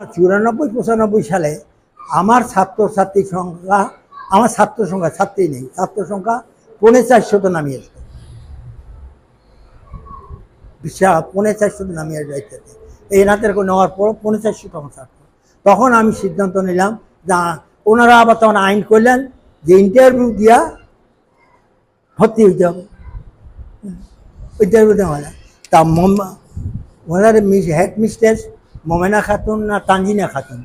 চুরানব্বই, পঁচানব্বই সালে আমার ছাত্রছাত্রীর সংখ্যা, আমার ছাত্র সংখ্যা ছাত্রী নেই, ছাত্র সংখ্যা পৌনে চারশত নামিয়ে আসবে বিশাল পৌনে চারশত নামিয়ে আসবে ইত্যাদি এই রাতের নেওয়ার পর পৌনে চারশো তখন ছাত্র। তখন আমি সিদ্ধান্ত নিলাম যা ওনারা আবার তখন আইন করলেন যে ইন্টারভিউ দিয়া ভর্তি হইতে হবে। ইন্টারভিউ দেওয়া হয় তা ওনার miss headmistress Momena Khatun না তানজিনা খাতুন।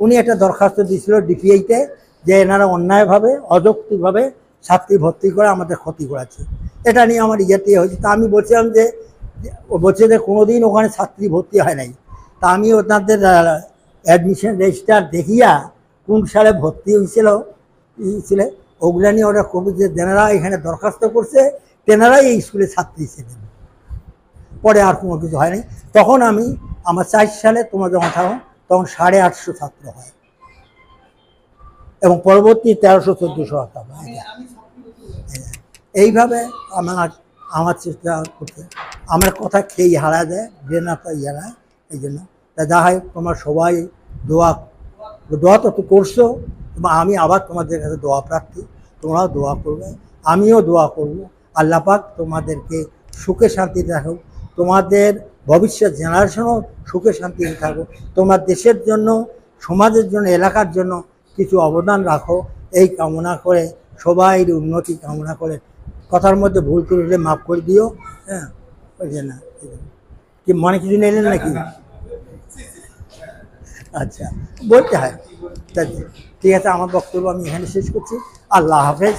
উনি একটা দরখাস্ত দিয়েছিল ডিপিআইতে যে এনারা অন্যায়ভাবে, অযৌক্তিকভাবে ছাত্রী ভর্তি করে আমাদের ক্ষতি করাচ্ছে এটা নিয়ে আমার ইয়েতে হয়েছে। তা আমি বলছিলাম যে বলছে যে কোনো দিন ওখানে ছাত্রী ভর্তি হয় নাই। তা আমি ওনাদের অ্যাডমিশন রেজিস্টার দেখিয়া কোন সালে ভর্তি হয়েছিল ছিল ওগুলা নিয়ে ওরা কবি যে তেনারা এখানে দরখাস্ত করছে, তেনারাই এই স্কুলে ছাত্রী ছিলেন। পরে আর কোনো কিছু হয়নি তখন আমি আমার চার সালে তোমরা যখন থাকো তখন সাড়ে আটশো ছাত্র হয়। এবং পরবর্তী তেরোশো চোদ্দোশো এইভাবে আমার আমার চেষ্টা করতে আমার কথা খেয়ে হারা দেয় ব্রেনাটা ইহারায় এই জন্য তা যা হয়, তোমার সবাই দোয়া দোয়া তো করছ আমি আবার তোমাদের কাছে দোয়া প্রার্থী, তোমরাও দোয়া করবে, আমিও দোয়া করব। আল্লাহ পাক তোমাদেরকে সুখে শান্তিতে রাখো তোমাদের ভবিষ্যৎ জেনারেশনও সুখে শান্তিতে থাকো। তোমার দেশের জন্য, সমাজের জন্য, এলাকার জন্য কিছু অবদান রাখো। এই কামনা করে সবাই উন্নতি কামনা করে। কথার মধ্যে ভুল করলে মাফ করে দিও। হ্যাঁ ওই না কি মনে কিছু নিলেন নাকি? আচ্ছা বলতে হয়। ঠিক আছে, আমার বক্তব্য আমি এখানে শেষ করছি। আল্লাহ হাফেজ।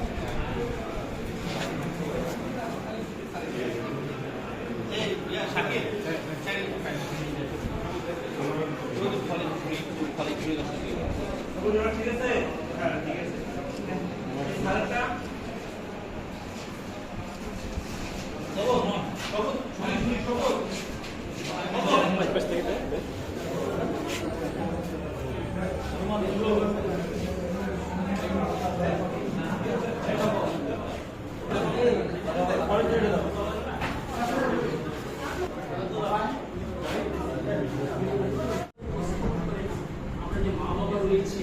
মা বাবা রয়েছে তাড়াতাড়ি একদিন খোঁজ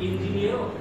engenheiro